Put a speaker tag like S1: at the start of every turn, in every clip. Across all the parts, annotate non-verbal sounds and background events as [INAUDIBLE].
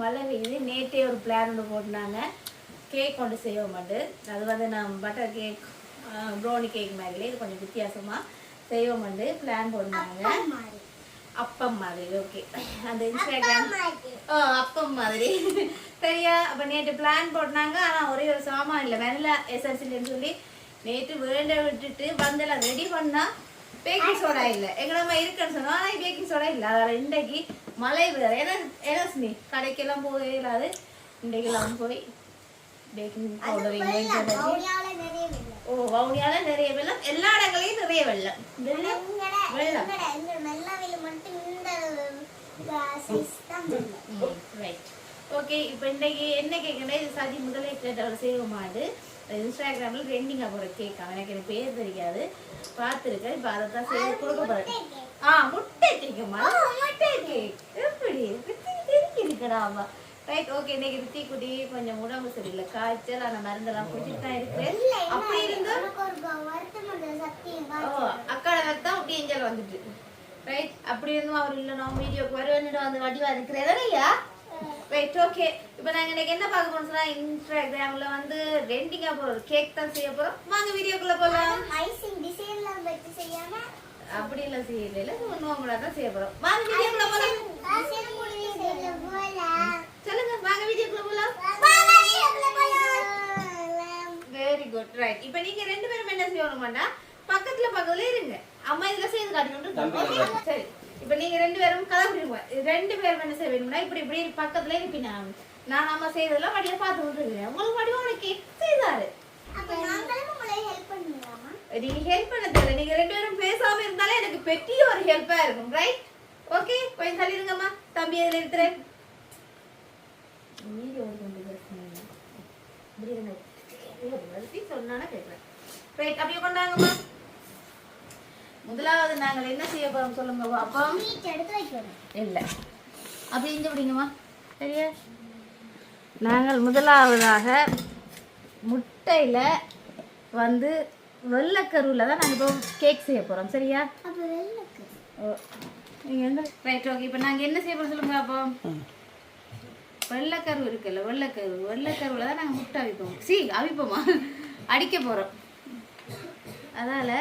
S1: மழை பெய்யுது. நேற்றே ஒரு பிளான் ஒன்று போட்டுனாங்க கேக் கொண்டு செய்ய மாட்டேன் அது வந்து நான் பட்டர் கேக் ப்ரௌனி கேக் மாதிரிலே இது கொஞ்சம் வித்தியாசமா செய்ய மாட்டேன் பிளான் போட்டுனாங்க அப்பம் மாதிரி. ஓகே அந்த இன்ஸ்டாகிராம் ஓ அப்பம் மாதிரி. சரியா? அப்போ நேற்று பிளான் போட்டாங்க ஆனால் ஒரே ஒரு சாமான் இல்லை. வெனிலா எசன்சில்னு சொல்லி நேற்று வேண்ட விட்டுட்டு வந்தெல்லாம் ரெடி பண்ணா பேக்கிங் சோடா இல்லை. எங்கடமா இருக்குன்னு சொன்னோம். ஆனால் பேக்கிங் சோடா இல்லை. அதில் இன்றைக்கு மழை வேறு ஏன்னா ஏன்னா கடைக்கெல்லாம் போகவே இல்லாது. இன்றைக்கெல்லாம் போய் பேக்கிங் பவுடர் ஓ வவுனியால நிறைய வெள்ளம் எல்லா இடங்களையும் நிறைய வெள்ளம் ரைட் ஓகே இப்போ இன்னைக்கு என்ன கேட்கணும் இது சதி முதலே கேட்டவர் செய்ய மாடு இன்ஸ்டாகிராமில் ட்ரெண்டிங்காக போகிற கேக் எனக்கு எனக்கு பேர் தெரியாது. பார்த்துருக்கேன். இப்போ அதை தான் செய்து கொடுக்க போகிறேன் ஆ முட்டை எப்படி தெரிஞ்சிருக்கடாமா ரைட் ஓகே இன்னைக்கு ரித்தி குட்டி கொஞ்சம் உடம்பு சரியில்லை. காய்ச்சல் அந்த மருந்தெல்லாம் குடிச்சிட்டு தான் இருக்கு. அப்படி இருந்தும் ஓ அக்காட தான் அப்படி எஞ்சல் வந்துட்டு. ரைட் அப்படி இருந்தும் அவர் இல்லை நான் வீடியோக்கு வருவேன்னு வந்து வடிவா இருக்கிறேன் ஐயா? ரைட் ஓகே இப்போ நாங்க இன்னைக்கு என்ன பார்க்க போறோம் சொன்னா இன்ஸ்டாகிராம்ல வந்து ரெண்டிங்கா போறோம் கேக் தான் செய்ய போறோம். வாங்க வீடியோக்குள்ள போலாம். அப்படி இல்ல செய்யல. நோம்புல தான் செய்ய போறோம். வாங்க வீடியோக்குள்ள போலாம். சொல்லுங்க வாங்க வீடியோக்குள்ள போலாம். வெரி குட் ரைட் இப்போ நீங்க ரெண்டு பேரும் என்ன செய்யணுமாண்டா பக்கத்துல பக்கத்துல இருங்க. அம்மா இதுல செய்து காட்டிக்கொண்டு சரி. இப்போ நீங்க ரெண்டு பேரும் கதை புரியுங்க. ரெண்டு பேரும் என்ன செய்ய வேணும்னா இப்படி இப்படி பக்கத்துல இருப்பீங்க நான் அம்மா செய்ததெல்லாம் வடியா பார்த்து விட்டுருக்கேன் உங்களுக்கு வடிவா உனக்கு செய்தாரு நீங்க ஹெல்ப் பண்ண தெரியல நீங்க ரெண்டு பேரும் பேசாம இருந்தாலே எனக்கு பெரிய ஒரு ஹெல்ப்பா இருக்கும் ரைட் ஓகே கொஞ்சம் தள்ளிடுங்கம்மா தம்பி எதுல இருக்கிறேன் வீடியோ கொண்டு பேசுனீங்க இப்படி இருங்க வருத்தி சொன்னானா கேட்குறேன் ரைட் அப்படியே கொண்டாங்கம்மா முதலாவது நாங்கள் என்ன செய்ய போறோம் சொல்லுங்க பாப்போம் இல்ல அப்படி இங்க பிடிங்கம்மா சரியா நாங்கள் முதலாவதாக முட்டையில வந்து வெள்ளைக்கருவில் தான் நாங்கள் இப்போ கேக் செய்ய போறோம். சரியா? ஓ நீங்கள் எந்த ரைட் ஓகே இப்போ நாங்கள் என்ன செய்ய போறோம் சொல்லுங்க அப்போ வெள்ளைக்கரு இருக்குல்ல வெள்ளைக்கரு. வெள்ளைக்கருவில் தான் நாங்கள் முட்டை அவிப்போம். சி அவிப்போமா? அடிக்க போகிறோம் அதால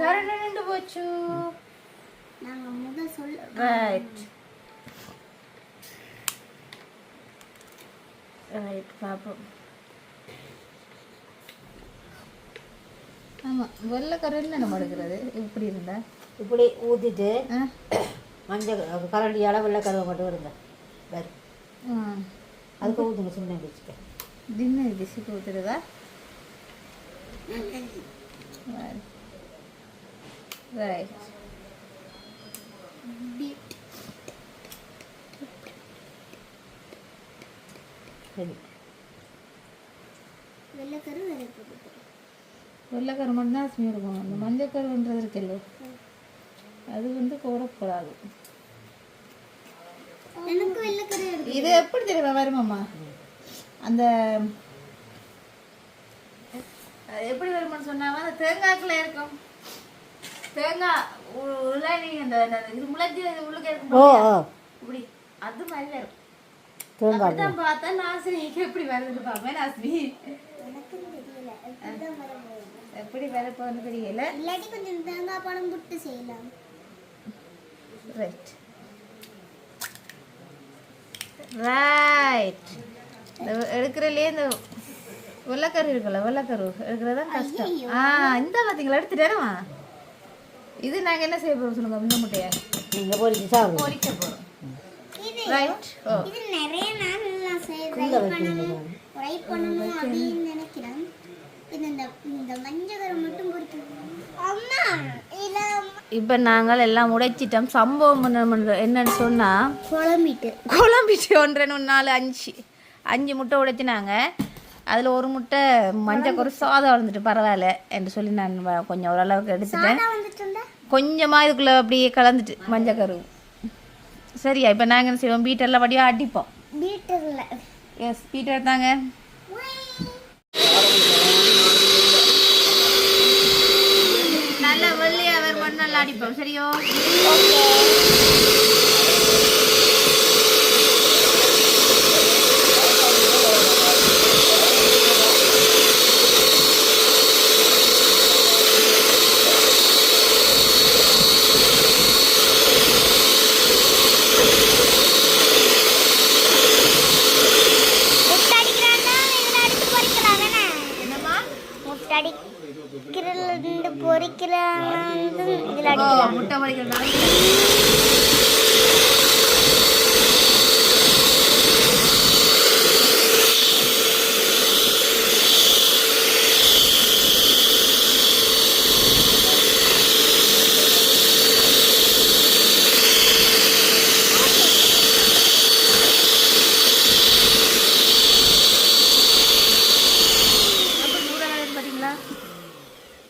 S1: கரண்ட் நின்று போச்சு. ரைட் ரைட் பார்ப்போம் ஆமாம் வெள்ளைக்கரு என்ன நம்ம எடுக்கிறது. இப்படி இருந்தா?
S2: இப்படி ஊற்றிட்டு
S1: ஆ.
S2: மஞ்சள் கரண்டியால் வெள்ளை கருவை மட்டும் விடுங்க வேறு அதுக்கு ஊற்றுங்க சின்ன வச்சுக்க
S1: தின்னு டிஷ்ஷுக்கு ஊற்றுறதா ரைட்
S2: சரி.
S1: வெள்ளைக்கரு மட்டும்தான் அசிமி இருக்கும். அந்த மஞ்சக்கருன்றது இருக்குல்ல அது வந்து போடக்கூடாது இது எப்படி தெரியுமா வருமாம்மா? அந்த எப்படி வருமான்னு சொன்னாம அந்த தேங்காய்க்குள்ள இருக்கும். தேங்காய் உ- உருளை அந்த இது முளைச்சி அது உள்ளுக்கு இருக்கும் இப்படி அது மாதிரி வரும்
S2: தேங்காய்
S1: அப்படிதான் பார்த்தா நாசினிக்கு எப்படி வருதுன்னு பார்ப்பேன் நாசினி? எப்படி வர போகுதுன்னு தெரியல.
S3: இல்லாட்டி கொஞ்சம் தேங்காய் பழம் புட்டு செய்யலாம்.
S1: ரைட் ரைட் எடுக்கிறதுலே இந்த வெள்ளைக்கரு இருக்குல்ல வெள்ளைக்கரு. எடுக்கிறது தான் கஷ்டம் ஆ இந்த பார்த்தீங்களா எடுத்துட்டேனமா இது நாங்கள் என்ன செய்ய போகிறோம் சொல்லுங்க இந்த முட்டையை?
S2: நீங்கள் பொறிச்சு சாப்பிடுங்க
S1: பொரிக்க போகிறோம்
S3: இது
S1: ரைட் ஓ.
S3: இது நிறைய நாள் நான் ட்ரை பண்ணணும் ட்ரை பண்ணணும் அப்படின்னு நினைக்கிறேன்.
S1: இப்போ நாங்கள் எல்லாம் உடைச்சிட்டோம். சம்பவம் என்னன்னு சொன்னால்
S3: குழம்பிட்டு.
S1: குழம்பிட்டு ஒன்றரை ஒன்று நாலு அஞ்சு. அஞ்சு முட்டை உடைச்சினாங்க. அதில் ஒரு முட்டை மஞ்சள் ஒரு சாதம் வளர்ந்துட்டு பரவாயில்ல என்று சொல்லி நான் கொஞ்சம் ஓரளவுக்கு எடுத்துட்டேன். கொஞ்சமாக இதுக்குள்ளே அப்படியே கலந்துட்டு மஞ்சள் கரு. சரியா இப்போ நாங்கள் என்ன செய்வோம்? பீட்டரில் வடிவாக அடிப்போம்.
S3: பீட்டர்ல.
S1: எஸ் பீட்டர் தாங்க நல்ல வெள்ளையாக வேறு மண் நல்லா அடிப்போம் சரியோ
S3: முட்டடிக்கிறான்னா இதுல அடிச்சு பொறிக்கலாம் தானே
S1: என்னம்மா
S3: முட்டடிக்கிறதுல இருந்து பொறிக்கலாம் இதுல அடிக்கலாம்
S1: முட்டை மடிக்கிறதுனால எப்படி நூறாவது பார்த்தீங்களா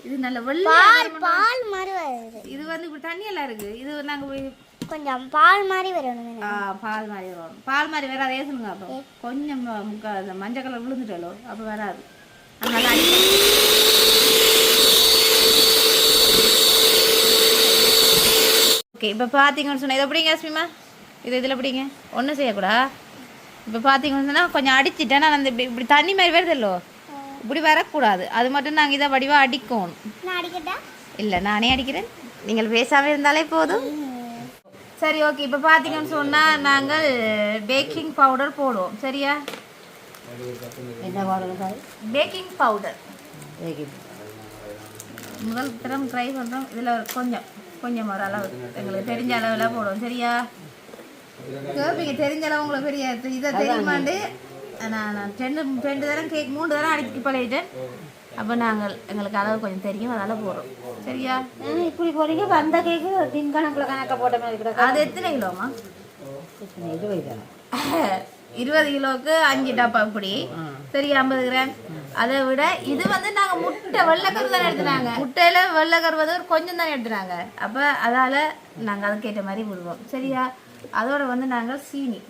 S1: இது நல்ல வெள்ளை
S3: பால் பால் மாதிரி வருது
S1: இது வந்து இப்படி தண்ணி எல்லாம் இருக்கு. இது நாங்கள்
S3: கொஞ்சம் பால் மாதிரி வரணும்
S1: ஆ, பால் மாதிரி வரும் பால் மாதிரி வராது ஏசுனுங்க அப்போ. கொஞ்சம் முக்கா அந்த மஞ்சள் கலர் விழுந்துட்டாலோ அப்போ வராது. அதனால ஓகே இப்போ பார்த்தீங்கன்னு சொன்னால் இதை எப்படிங்க அஸ்மிமா இது இதில் எப்படிங்க ஒன்றும் செய்யக்கூடா. இப்போ பார்த்தீங்கன்னு சொன்னால் கொஞ்சம் அடிச்சிட்டேன். நான் அந்த இப்படி இப்படி தண்ணி மாதிரி வருதல்லோ இப்படி வரக்கூடாது. அது மட்டும் நாங்கள் இதை வடிவாக அடிக்கணும். இல்லை நானே அடிக்கிறேன். நீங்கள் பேசாமல் இருந்தாலே போதும். சரி ஓகே இப்போ பார்த்தீங்கன்னு சொன்னால் நாங்கள் பேக்கிங் பவுடர் போடுவோம். சரியா?
S2: என்ன தாய்
S1: பேக்கிங் பவுடர் முதல் தரம் ட்ரை பண்ணுறோம் இதில் கொஞ்சம் கொஞ்சம் ஒரு அளவு. எங்களுக்கு தெரிஞ்ச அளவில் போடுவோம். சரியா? கேட்பீங்க தெரிஞ்ச அளவு உங்களுக்கு பெரிய இதை தெரியுமாண்டு? நான் நான் ரெண்டு ரெண்டு தரம் கேக் மூணு தரம் அடிச்சு பழகிட்டேன். அப்போ நாங்கள் எங்களுக்கு அளவு கொஞ்சம் தெரியும் அதனால் போடுறோம் சரியா?
S2: இப்படி போறீங்க வந்த கேக்கு தின் கணக்கில் கணக்க போட்ட மாதிரி
S1: அது எத்தனை கிலோமா [LAUGHS] இருபது கிலோவுக்கு அஞ்சு டப்பா இப்படி சரி ஐம்பது கிராம். அதை விட இது வந்து நாங்கள் முட்டை வெள்ளைக்கரு தானே எடுத்துனாங்க. முட்டையில வெள்ளைக்கரு வந்து ஒரு கொஞ்சம் தானே எடுத்துனாங்க. அப்போ அதால் நாங்கள் அதுக்கேற்ற மாதிரி விடுவோம். சரியா? அதோட வந்து நாங்கள் சீனி.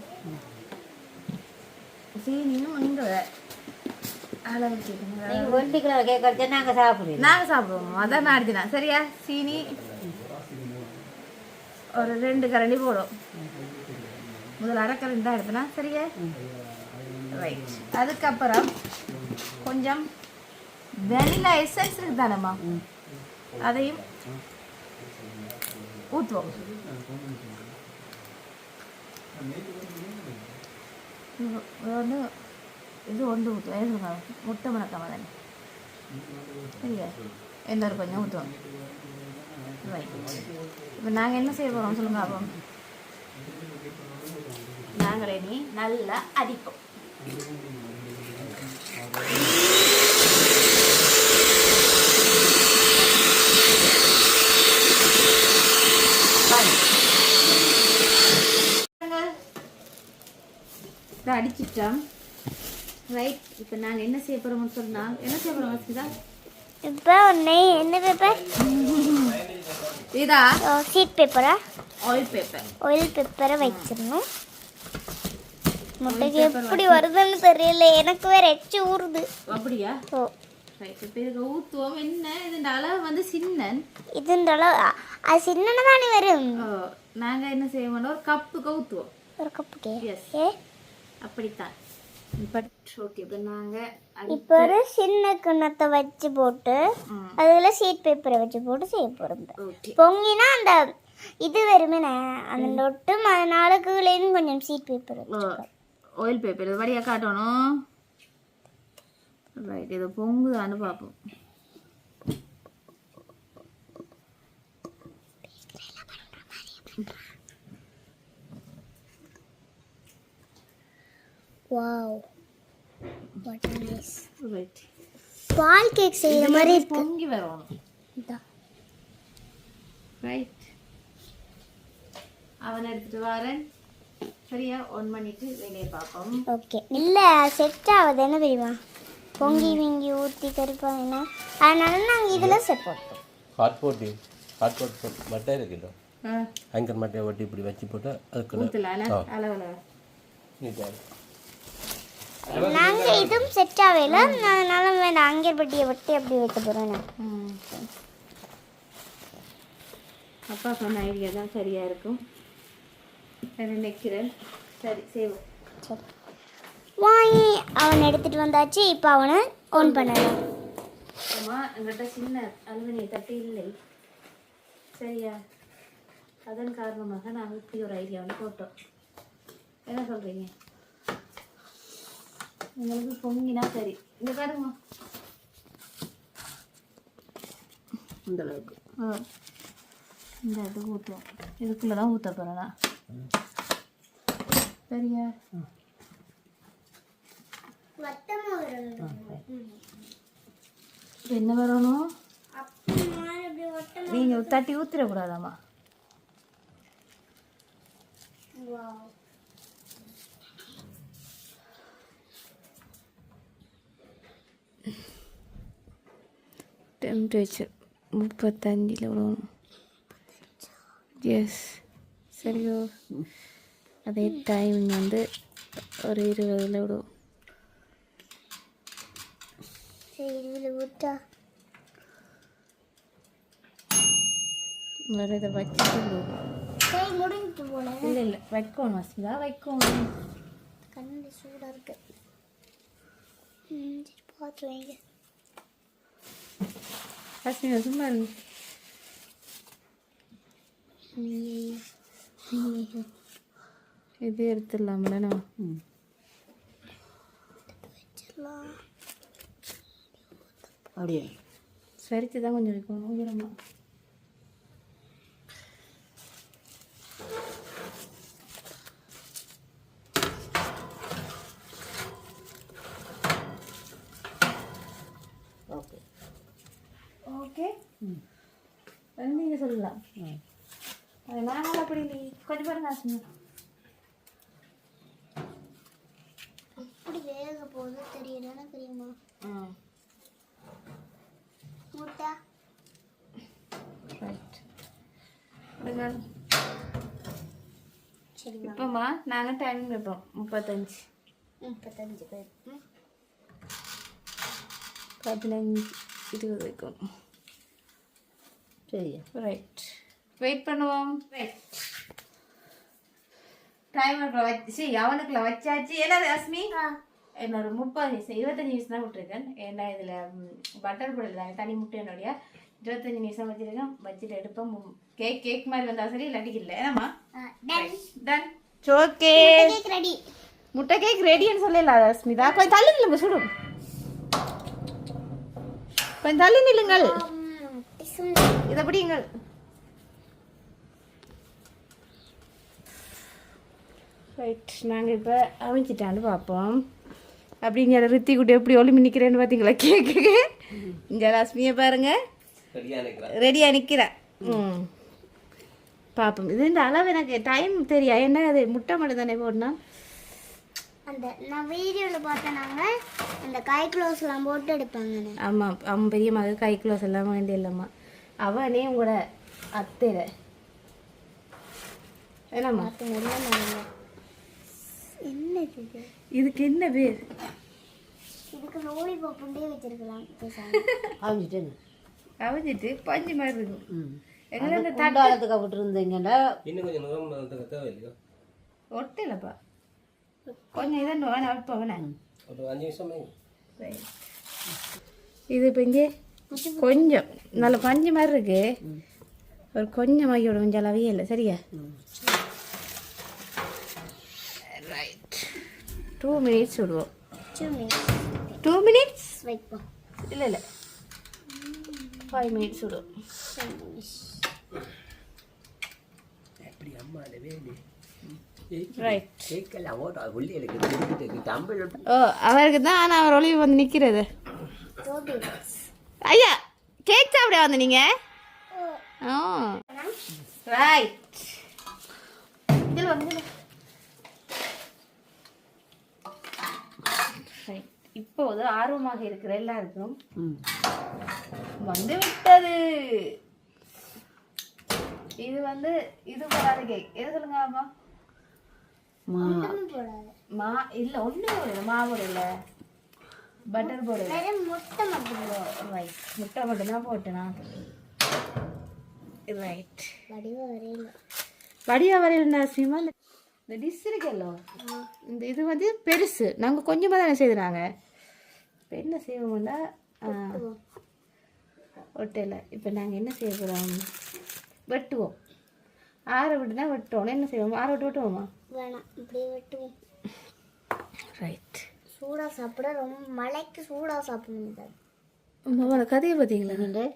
S1: சீனியும் நீங்கள்
S2: நீங்கள் ஒண்டி கிலோ அடிச்சா நாங்கள் சாப்பிடுவோம்.
S1: நாங்கள் சாப்பிடுவோம். அதான் நான் அடிச்சினேன் சரியா? சீனி. ஒரு ரெண்டு கரண்டி போடும். முதல்ல அரை கரண்டி தான் எடுத்தனா? சரியா? ரைட் அதுக்கப்புறம் கொஞ்சம் வெனிலா எசன்ஸ் இருக்கு தானேம்மா அதையும் ஊற்றுவோம் வந்து இது ஒன்று ஊற்றுவோம். எது முட்டை மணக்காமல் தானே? சரியா? எந்த ஒரு கொஞ்சம் ஊற்றுவோம் ரைட் இப்போ நாங்கள் என்ன செய்ய போகிறோம் சொல்லுங்க அப்போ நாங்களே நீ நல்லா அடிப்போம். இதை ரைட் இப்போ நாங்கள் என்ன செய்ய போகிறோம்னு சொன்னால் என்ன செய்ய போகிறோம் வசுதா?
S3: இப்போ நெய் என்ன பேப்பர்
S1: இதா?
S3: சீட் பேப்பரா
S1: ஆயில் பேப்பர்
S3: ஆயில் பேப்பரை வச்சிடணும் முட்டைக்கு எப்படி வருதுன்னு தெரியல. எனக்கு வேற எச்சு ஊறுது.
S1: அப்படியா?
S3: ஓ.
S1: ஊற்றுவோம் என்ன? இதுன்ற அளவு வந்து சின்னன்.
S3: இதுன்ற அளவு அது சின்ன தானே வரும்?
S1: நாங்கள் என்ன மாட்டோம்? ஒரு கப்புக்கு ஊற்றுவோம்
S3: ஒரு கப்புக்கே ஏ?
S1: அப்படித்தான். இப்போ
S3: ஒரு சின்ன கிண்ணத்தை வச்சு போட்டு அதுல சீட் பேப்பரை வச்சு போட்டு செய்ய போகிறோம் பொங்கினா அந்த இது வருமே அந்த நொட்டும் அதனால கீழேயும் கொஞ்சம் சீட் பேப்பர்
S1: ஆயில் பேப்பர் இது வழியாக காட்டணும். ரைட் இது பொங்குதான்னு பார்ப்போம்
S3: வாவ் வாட் நைஸ்
S1: ரைட்
S3: பால் கேக் செய்யற மாதிரி இருக்கு.
S1: பொங்கி வரணும்
S3: இதா.
S1: ரைட் அவன் எடுத்துட்டு வரேன். சரியா? ஒன் பண்ணிட்டு வேலையை பார்ப்போம்.
S3: ஓகே இல்ல செட் ஆகுது. என்ன தெரியுமா? பொங்கி விங்கி ஊற்றி கருப்பாங்க அதனால நாங்கள் இதில் செட் போட்டோம்.
S4: ஹாட் போட்டி ஹாட் வாட்டர் மட்டை இருக்குல்ல
S1: ஆ.
S4: ஆங்கர் மட்டையை ஒட்டி இப்படி வச்சு போட்டு அதுக்குள்ள
S1: அளவில்
S4: நீட்டாக
S3: நாங்க இதுவும் செட் ஆகல. அதனால வேண்டாம் அங்கேற்பட்டியை வெட்டி அப்படி வைக்க போறேன் நான்.
S1: அப்பா சொன்ன ஐடியா தான் சரியாக இருக்கும். நான் நினைக்கிறேன் சரி செய்வோம்
S3: சரி. வாங்கி அவன் எடுத்துட்டு வந்தாச்சு. இப்போ அவனை ஆன் பண்ணலாம்.
S1: அம்மா எங்கிட்ட சின்ன அலுமினிய தட்டு இல்லை. சரியா? அதன் காரணமாக நாங்கள் இப்படி ஒரு ஐடியாவில் போட்டோம். என்ன சொல்கிறீங்க உங்களுக்கு பொங்கினா சரி. இந்த பாருங்க.
S2: இந்த அளவுக்கு.
S1: ஆ. இந்த இது ஊற்றுவோம் இதுக்குள்ளே தான் ஊற்ற
S3: வரணும்
S1: இப்ப என்ன வரணும்? நீங்கள் தட்டி ஊற்றிடக்கூடாதாம்மா டெம்பரேச்சர் முப்பத்தஞ்சில் விடணும் எஸ் சரியோ அதே டைமிங் வந்து ஒரு இருபதில் விடுவோம் வேறு இதை வச்சுட்டு
S3: முடிஞ்சிட்டு போல
S1: இல்லை இல்லை வைக்கணும் வசந்தா வைக்கணும்
S3: கண்ணு சூடாக இருக்கு ம் சரி பார்த்து வைங்க
S1: வசந்தா சும்மா இருங்க இது எடுத்துடலாம்ல
S2: அப்படியே
S1: சரித்து தான் கொஞ்சம் வைக்கணும் உயரமா
S2: ஓகே
S1: ஓகே நீங்கள் சொல்லலாம்
S2: ம்
S1: அது நாங்கள் அப்படி இல்லை கொஞ்சம் பாருங்க
S3: எப்படி வேக போகுது தெரியலன்னா தெரியுமா? முட்டை.
S1: ரைட்
S3: சரி
S1: இப்போம்மா நாங்கள் டைமிங் வைப்போம். முப்பத்தஞ்சு.
S3: முப்பத்தஞ்சு பேர்.
S1: பதினஞ்சு இருபது வைக்கணும்
S2: சரியா.
S1: ரைட் வெயிட் பண்ணுவோம். ரைட் டைமர் வச்சு அவனுக்குள்ள வச்சாச்சு என்ன ரஸ்மி என்னோட முப்பது நிமிஷம் இருபத்தஞ்சு நிமிஷம் தான் விட்டுருக்கேன் ஏன்னா இதில் பட்டர் போடல தனி முட்டை என்னுடைய இருபத்தஞ்சு நிமிஷம் வச்சிருக்கேன். வச்சுட்டு எடுப்போம். கேக் கேக் மாதிரி வந்தால் சரி இல்லாட்டி இல்லை. ஏன்னாம்மா
S3: done
S1: done okay
S3: cake ready
S1: முட்டை கேக் ரெடின்னு சொல்லல ஸ்மிதா கொஞ்சம் தள்ளி நில்லுங்க சுடும் கொஞ்சம் தள்ளி நில்லுங்கள். இதை பிடிங்கள் ரைட் நாங்கள் இப்போ அமைச்சிட்டான்னு பார்ப்போம் அப்படிங்க ரித்தி குட்டி எப்படி ஒளிமி நிற்கிறேன்னு பார்த்தீங்களா கேக்கு இங்கே லட்சுமியை பாருங்க.
S4: ரெடியாக நிற்கிறேன்
S1: ம். பார்ப்போம் இது இந்த அளவு எனக்கு டைம் தெரியா? என்ன அது முட்டை மட்டும் தானே போடணும்?
S3: அந்த நான் வீடியோவில் பார்த்தேனாங்க அந்த காய் க்ளோஸ்லாம் போட்டு எடுப்பாங்கன்னு.
S1: ஆமாம் அவன் பெரிய மக கை க்ளோஸ் எல்லாம் வேண்டிய இல்லைம்மா. அவனே உங்களோட அத்தையில. என்னம்மா?
S3: என்னது இது?
S1: இதுக்கு என்ன பேர்?
S3: இதுக்கு லோலி பப்புண்டே வச்சிருக்கலாம் பேசாம
S2: அவிஞ்சிட்டேன்னு
S1: அவிஞ்சிட்டு பஞ்சு மாதிரி இருக்கும்.
S2: ம்.
S1: எங்களை இந்த
S2: குண்டாலத்துக்கு விட்டுருந்தீங்கன்னா
S4: இன்னும் கொஞ்சம் நுகம் அதுக்கு தேவை இல்லையா
S1: ஒட்டலப்பா. கொஞ்சம் இதான் வேணா வைப்பவனே
S4: ஒரு அஞ்சு நிமிஷம்.
S1: இது இப்போ இங்கே கொஞ்சம் நல்ல பஞ்சு மாதிரி இருக்கு. ஒரு கொஞ்சம் மையோட கொஞ்சம் அளவே இல்லை சரியா? டூ மினிட்ஸ் விடுவோம் டூ மினிட்ஸ்
S3: வைப்போம்
S1: இல்லை இல்லை ஃபைவ் மினிட்ஸ் விடுவோம் அவருக்கு தான் ஆனால் அவர் வந்து நிற்கிறது ஐயா கேக் சாப்பிட வந்து நீங்க ஓ ரைட் இதில் வந்து ரைட் இப்போது ஆர்வமாக இருக்கிற எல்லாருக்கும்
S2: ம்.
S1: வந்து விட்டது. இது வந்து இது போடாத கேக் எது சொல்லுங்க அம்மா?
S2: மா.
S1: மா இல்ல ஒண்ணு போடல. மாவு இல்ல பட்டர் போடல.
S3: முட்டை மட்டும்
S1: ரைட் முட்டை மட்டும் தான் போட்டேனா? ரைட்
S3: வடிவ வரையில.
S1: வடியா வரையில சீமா. இந்த டிஷ் இருக்குல்ல? இந்த இது வந்து பெருசு. நாங்கள் கொஞ்சமாக தானே செய்துறாங்க இப்போ என்ன செய்வோம்னா ஒட்டையில். இப்போ நாங்கள் என்ன செய்ய போகிறோம் வெட்டுவோம். ஆற விட்டுனா வெட்டுவோம். என்ன செய்வோம்? ஆற விட்டு வெட்டுவோமா?
S3: வேணாம். இப்படியே வெட்டுவோம்.
S1: ரைட்
S3: சூடா சாப்பிட ரொம்ப மழைக்கு சூடா சாப்பிடணும்
S1: உங்களோட கதையை பார்த்தீங்களா?
S2: என்னண்டு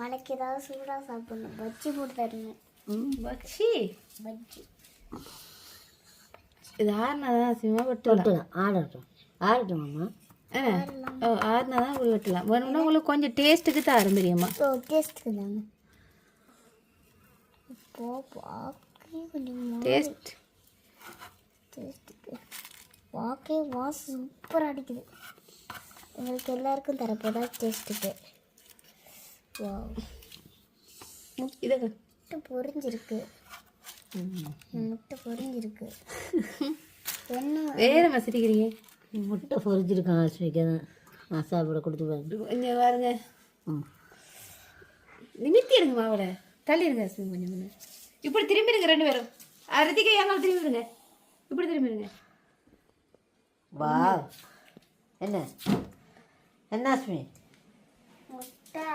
S3: மழைக்கு ஏதாவது சூடா சாப்பிடணும். பஜ்ஜி போட்டு தரணும்.
S1: வச்சி
S3: பஜ்ஜி.
S1: இது ஆறுனா தான் சீமா வெட்டலாம்
S2: வெட்டலாம் ஆடட்டும் ஆடட்டும் மாமா.
S1: என்ன ஓ ஆறுனா தான் இப்படி வெட்டலாம். வேணும்னா உங்களுக்கு கொஞ்சம் டேஸ்ட்டுக்கு தான் தெரியுமா
S3: ஸோ டேஸ்ட்டுக்கு தாங்க இப்போ கொஞ்சம்
S1: டேஸ்ட்
S3: டேஸ்ட்டுக்கு வாக்கே வாஸ் சூப்பராக அடிக்குது. உங்களுக்கு எல்லாருக்கும் தரப்போதா டேஸ்ட்டுக்கு வா
S1: இதை
S3: முட்டை பொரிஞ்சிருக்கு. முட்டை பொரிஞ்சிருக்கு என்ன
S1: வேற மசிரிக்கிறீங்க
S2: முட்டை பொரிச்சிருக்கான் ஆஸ்மிக்க தான் நான் சாப்பிட கொடுத்து பாருங்க
S1: இங்க பாருங்க
S2: ம்
S1: நிமித்தி எடுங்க மாவோட தள்ளி இருங்க அஸ்வின் கொஞ்சம் கொஞ்சம் இப்படி திரும்பி இருங்க ரெண்டு பேரும் அறுதிக்கை ஏங்கால் திரும்பி இருங்க இப்படி திரும்பி இருங்க
S2: வா என்ன என்ன ஆஸ்மி
S3: முட்டை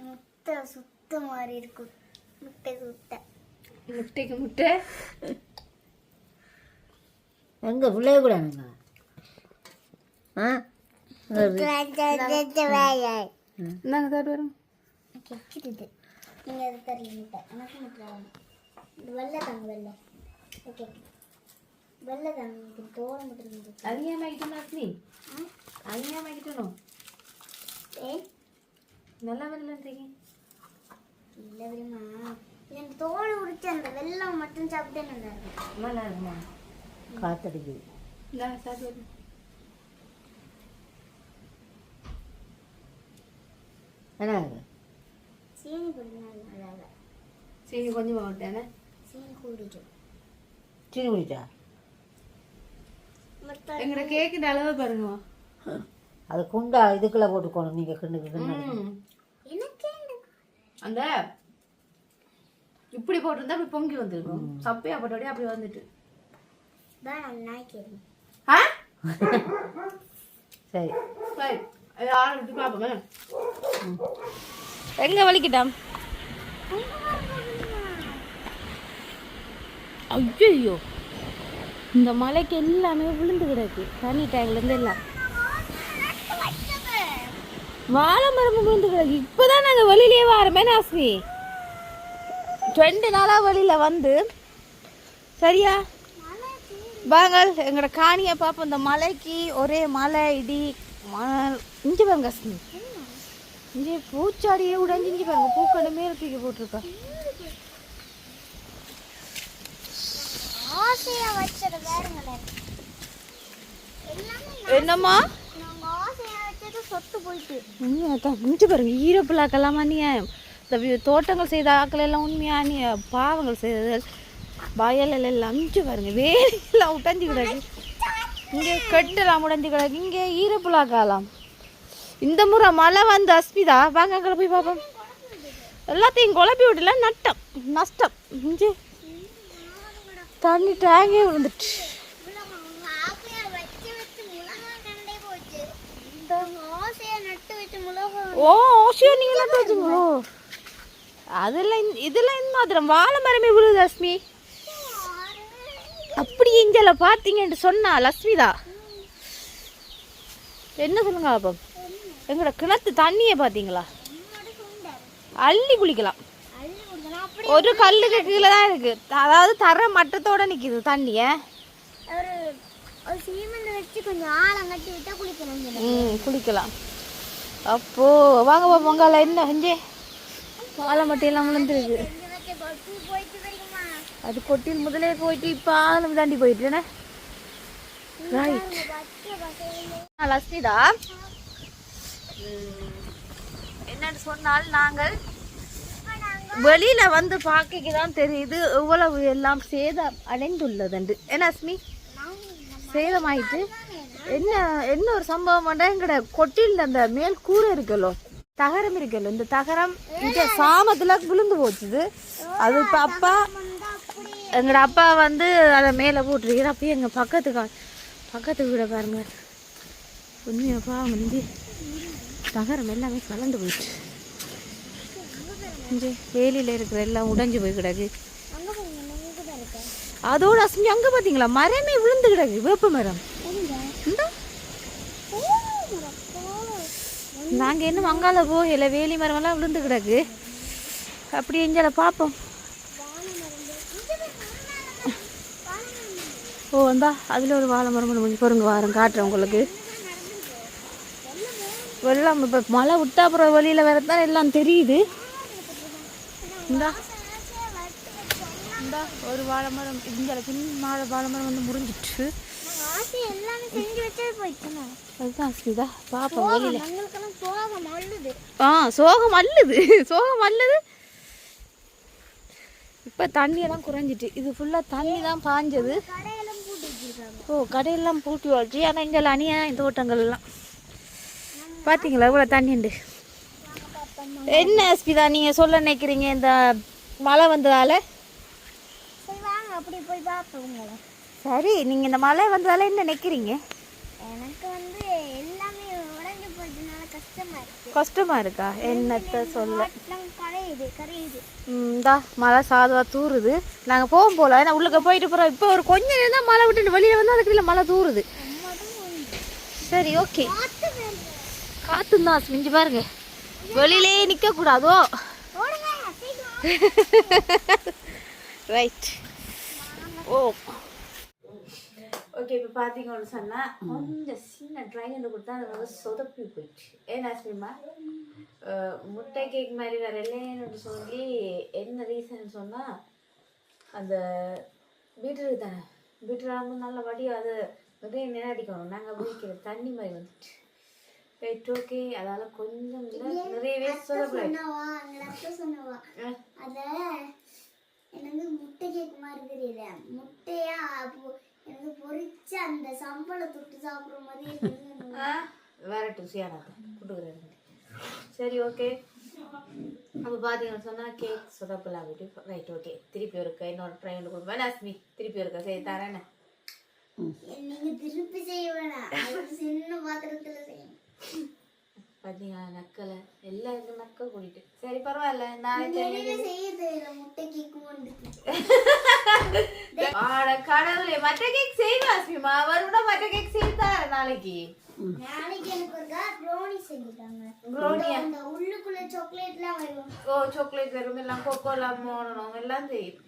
S3: முட்டை சுத்த மாதிரி இருக்கும் முட்டை சுத்த
S1: முட்டைக்கு முட்டை.
S2: எங்கே பிள்ளைய கூட ஆ?
S1: நாங்கள் தான் வரோம்
S3: கெச்சிடுது நீங்கள் அது முட்டை எனக்கு முட்டை இது வெள்ளை தாங்க வெள்ளை. ஓகே. வெள்ளை தாங்க எனக்கு தோலை மட்டும்
S1: அதிகமாகிட்டோம் அஸ்மி அதிகமாகிட்டோம்
S3: ஏ?
S1: நல்லா வரலன்றீங்க
S3: இல்லை விடுமா. எனக்கு தோல் உரிச்சு அந்த வெள்ளம் மட்டும் சாப்பிட்டே நல்லா இருக்கும்
S1: நல்லா இருக்குமா
S2: காத்தடிக்குது.
S1: நான் சாப்பிடுவேன்
S2: என்ன இது?
S3: சீனி நல்லா இல்லை
S1: சரி கொஞ்சமாக விட்டேனே
S3: சீனி கூடிடும்
S2: சீனி குடிச்சா?
S3: மொத்தம்
S1: எங்களோட கேக்கு அளவு பாருங்க.
S2: அது குண்டா இதுக்குள்ளே போட்டுக்கணும். கிண்ணு
S1: ம்.
S3: எனக்கே
S1: அந்த இப்படி போட்டிருந்தா அப்படி பொங்கி வந்திருக்கும். சப்பையா போட்டோடய அப்படி வந்துட்டு. ஆ? [LAUGHS]
S2: சரி.
S1: சரி விட்டு பார்ப்போமே? எங்க வலிக்கிட்டாம்? ஐயோ இந்த மலைக்கு எல்லாமே விழுந்து கிடக்கு. தண்ணி டேங்க்ல இருந்து எல்லாம். வாழை மரம் விழுந்து கிடக்கு. இப்பதான் நாங்க வெளியிலேயே வாரமே நாஸ்மி ரெண்டு நாளா வெளியில வந்து சரியா? வாங்க எங்களோட காணியை பார்ப்போம். இந்த மலைக்கு ஒரே மலை இடி இஞ்சி பாருங்க அஸ்மி இங்கே பூச்சாடியே உடைஞ்சு இஞ்சி பாருங்க. பூக்கணுமே தூக்கி போட்டிருக்கா. என்னம்மா?
S3: சொத்து போயிட்டு.
S1: இஞ்சி பாருங்க ஈரப்புலாக்கெல்லாம் அநியாயம் இந்த தோட்டங்கள் செய்த ஆக்கள் எல்லாம் உண்மையா நீ பாவங்கள் செய்தது. வயல் எல்லாம் அஞ்சு பாருங்க வேலையெல்லாம் உடஞ்சி கிடக்கு. இங்கே கட்டெல்லாம் உடஞ்சி கிடக்கு. இங்கே ஈரப்புலாக்காலாம் இந்த முறை மழை வந்து அஸ்மிதா வாங்க அங்கே போய் பார்ப்போம். எல்லாத்தையும் குழப்பி விடல நட்டம் நஷ்டம். இஞ்சி. தண்ணி டேங்கே விழுந்துட்டு ஓ ஓசியா நீங்கள் நட்டு வச்சுங்களோ? அதெல்லாம் இதில் இந்த மாத்திரம். வாழை மரமே விழுது லக்ஷ்மி. அப்படி இஞ்சல பார்த்தீங்கன்னு சொன்னா லக்ஷ்மிதா. என்ன சொல்லுங்க அப்போ எங்களோட கிணத்து தண்ணியை பார்த்தீங்களா? அள்ளி குளிக்கலாம். ஒரு கல்லுக்கு கீழே தான் இருக்கு. அதாவது தர மட்டத்தோட நிற்கிது தண்ணிய.
S3: குளிக்கலாம்
S1: ம் குளிக்கலாம். அப்போ வாங்க பாப்போங்கால என்ன செஞ்சே? வாழை மட்டையெல்லாம் விழுந்துருக்கு அது கொட்டில் முதலே போயிட்டு இப்போ ஆளும் தாண்டி போயிட்டு என்ன ரைட்
S3: பச்சை
S1: என்னன்னு சொன்னால் நாங்கள் வெளியில வந்து பார்க்க தான் தெரியுது இவ்வளவு எல்லாம் சேதம் அடைந்துள்ளதுண்டு என்ன அஸ்மி சேதமாயிட்டு? என்ன என்ன ஒரு சம்பவம் பண்ணா எங்கட கொட்டில் அந்த மேல் கூரை இருக்கலோ தகரம் இருக்கல்லோ இந்த தகரம் இந்த சாமத்துல விழுந்து போச்சுது. அது இப்ப அப்பா எங்கட அப்பா வந்து அதை மேலே போட்டுருக்கிற அப்பயே எங்க பக்கத்துக்கு பக்கத்து வீட பாருங்க. உண்மையாப்பா வந்து தகரம் எல்லாமே கலந்து போயிடுச்சு. இங்கே வேலியில் இருக்கிற எல்லாம் உடைஞ்சு போய் கிடக்கு.
S3: அங்க
S1: அதோட அசஞ்சு அங்கே பார்த்தீங்களா மரமே விழுந்து கிடக்கு வேப்ப மரம். இந்த
S3: ஓ மரப்பா
S1: நாங்கள் இன்னும் அங்கால போகல வேலி மரமெல்லாம் விழுந்து கிடக்கு. அப்படி எஞ்சால பார்ப்போம். ஓ வந்தா அதில் ஒரு வாழை மரம் ஒன்று பொருங்க வாரம் காட்டுறேன் உங்களுக்கு. வெள்ளம் இப்போ மழை விட்டா அப்புறம் வெளியில் வரத்தான் எல்லாம் தெரியுது. இந்தா இந்தா ஒரு வாழை மரம் இங்கே பின் மாழை வாழை மரம் வந்து முறிஞ்சிட்டு அதுதான் ஸ்மிதா பாப்போம் வெளியில். ஆ சோகம் அல்லுது சோகம் அல்லுது இப்போ தண்ணியெல்லாம் குறைஞ்சிட்டு இது ஃபுல்லாக தண்ணி தான் பாஞ்சது.
S3: கடையெல்லாம் பூட்டி வச்சிருக்காங்க.
S1: ஓ கடையெல்லாம் பூட்டி வச்சு ஆனால் இங்கே அணியா இந்த தோட்டங்கள் எல்லாம். பார்த்தீங்களா இவ்வளோ தண்ணிண்டு என்ன ஸ்மிதா நீங்கள் சொல்ல நினைக்கிறீங்க இந்த மழை வந்ததால?
S3: வாங்க அப்படி போய் பார்ப்போம்
S1: சரி நீங்கள் இந்த மழை வந்ததால என்ன நினைக்கிறீங்க?
S3: எனக்கு வந்து எல்லாமே உடைஞ்சு போயிட்டனால கஷ்டமா இருக்கு.
S1: கஷ்டமா இருக்கா? என்னத்த சொல்ல?
S3: கரையுது கரையுது
S1: இந்தா மழை சாதுவாக தூறுது நாங்கள் போவோம் போல. ஏன்னா உள்ளுக்க போயிட்டு போகிறோம் இப்போ ஒரு கொஞ்ச நேரம் தான் மழை விட்டு வெளியில் வந்து அதுக்குள்ள மழை தூறுது சரி ஓகே.
S3: பார்த்து வேணும்.
S1: காற்று தான் மிஞ்சி பாருங்க. வெளியிலே நிற்க கூடாதோ
S3: ஓடுங்க சீக்கிரம். [LAUGHS]
S1: ரைட் ஓ. ஓகே இப்போ பார்த்தீங்கன்னு சொன்னால் கொஞ்சம் சின்ன ட்ரைன் கொடுத்தா அது வந்து சொதப்பி போயிடுச்சு. ஏன் ஆஸ்மிமா முட்டை கேக் மாதிரி வேற இல்லைன்னு சொல்லி என்ன ரீசன் சொன்னால் அந்த பீட்ரூட் தானே? பீட்ரூட் ஆகும்போது நல்ல வடி அது நிறைய நிராடிக்கணும் நாங்கள் குடிக்கிற தண்ணி மாதிரி வந்துட்டு ரைட் ஓகே அதால் கொஞ்சம் நிறையவே
S3: சொன்னவா? சொன்னவா? அத எனக்கு முட்டை கேக் மாதிரி தெரியல. முட்டையா எனக்கு பொரிச்ச அந்த சம்பளை தொட்டு சாப்பிடுற மாதிரி
S1: வேற ருசியான கொடுக்குறேன் சரி ஓகே. அப்போ பார்த்தீங்கன்னு சொன்னால் கேக் சொதப்பல் ஆகிட்டு ரைட் ஓகே திருப்பி ஒருக்கா இன்னொரு ட்ரை ஒன்று கொடுப்பேன் லாஸ்மி திருப்பி ஒருக்கா சரி தரேன்னு.
S3: திருப்பி செய்ய வேணாம் அது சின்ன பாத்திரத்துல செய்யணும்
S1: பார்த்தீங்களா நக்கலை. எல்லாருக்கும் நக்கல் கூட்டிட்டு. சரி பரவாயில்ல
S3: முட்டை வந்துட்டு [LAUGHS]
S1: ஆட கடவுளே மற்ற கேக் செய்வா கேக் செய்தார நாளைக்கு?
S3: நாளைக்கு எனக்கு ஒரு ப்ரௌனி செஞ்சுட்டாங்க.
S1: ப்ரௌனியா
S3: அந்த உள்ளுக்குள்ள சாக்லேட்லாம் வரும்.
S1: ஓ சாக்லேட் வரும். எல்லாம் கொக்கோலாம் மோனணும் எல்லாம் செய்யும்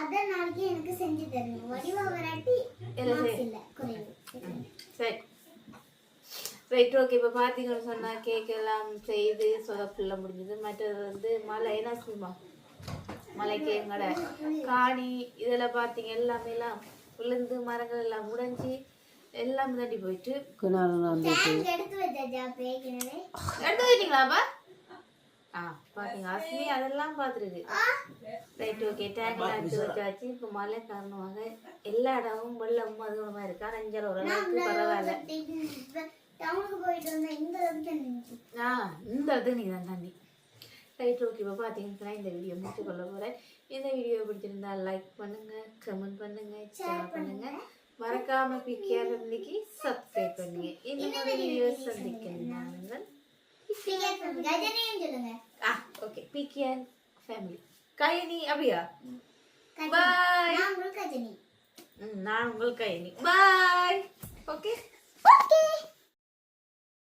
S3: அதான் நாளைக்கு எனக்கு செஞ்சு தரணும். வடிவா வராட்டி
S1: எல்லாம்.
S3: இல்ல குறைவு.
S1: சரி. ரைட் ஓகே இப்போ பார்த்தீங்கன்னு சொன்னால் கேக் எல்லாம் செய்து சொதப்புல முடிஞ்சது. மற்றது வந்து மலை என்ன செய்யுமா மலைக்கு எங்கட காணி இதில் பார்த்தீங்க எல்லாமே எல்லாம் விழுந்து மரங்கள் எல்லாம் உடைஞ்சி எல்லாம் தட்டி போயிட்டு.
S3: எடுத்து
S1: வச்சிட்டீங்களாப்பா ஆ பார்த்தீங்க அஸ்மி அதெல்லாம் பார்த்துருக்கு ரைட் ஓகே டேங்க்லாம் எடுத்து வச்சாச்சு. இப்போ மழை காரணமாக எல்லா இடமும் வெள்ளம் அதுகுணமாக இருக்கா? நஞ்சல் ஓரளவுக்கு பரவாயில்ல.
S3: டவுனுக்கு போயிட்டு வந்தா இந்த அளவுக்கு.
S1: ஆ இந்த இது நீ தான் தண்ணி. ரைட் ஓகே இப்போ பார்த்தீங்கன்னா இந்த வீடியோ முடிச்சு கொள்ள போகிறேன் இந்த வீடியோ பிடிச்சிருந்தா லைக் பண்ணுங்க கமெண்ட் பண்ணுங்க ஷேர் பண்ணுங்க. மறக்காம பிகேஆர் ஃபேமிலிக்கு சப்ஸ்கிரைப் பண்ணுங்க. இந்த மாதிரி வீடியோ சந்திக்கணும் நாங்கள். ஆ ஓகே பிகேஆர் ஃபேமிலி கயனி
S3: கஜனி.
S1: பாய்
S3: நான் உங்களுக்கு கஜனி.
S1: நான் உங்கள் கயனி பாய் ஓகே
S3: ஓகே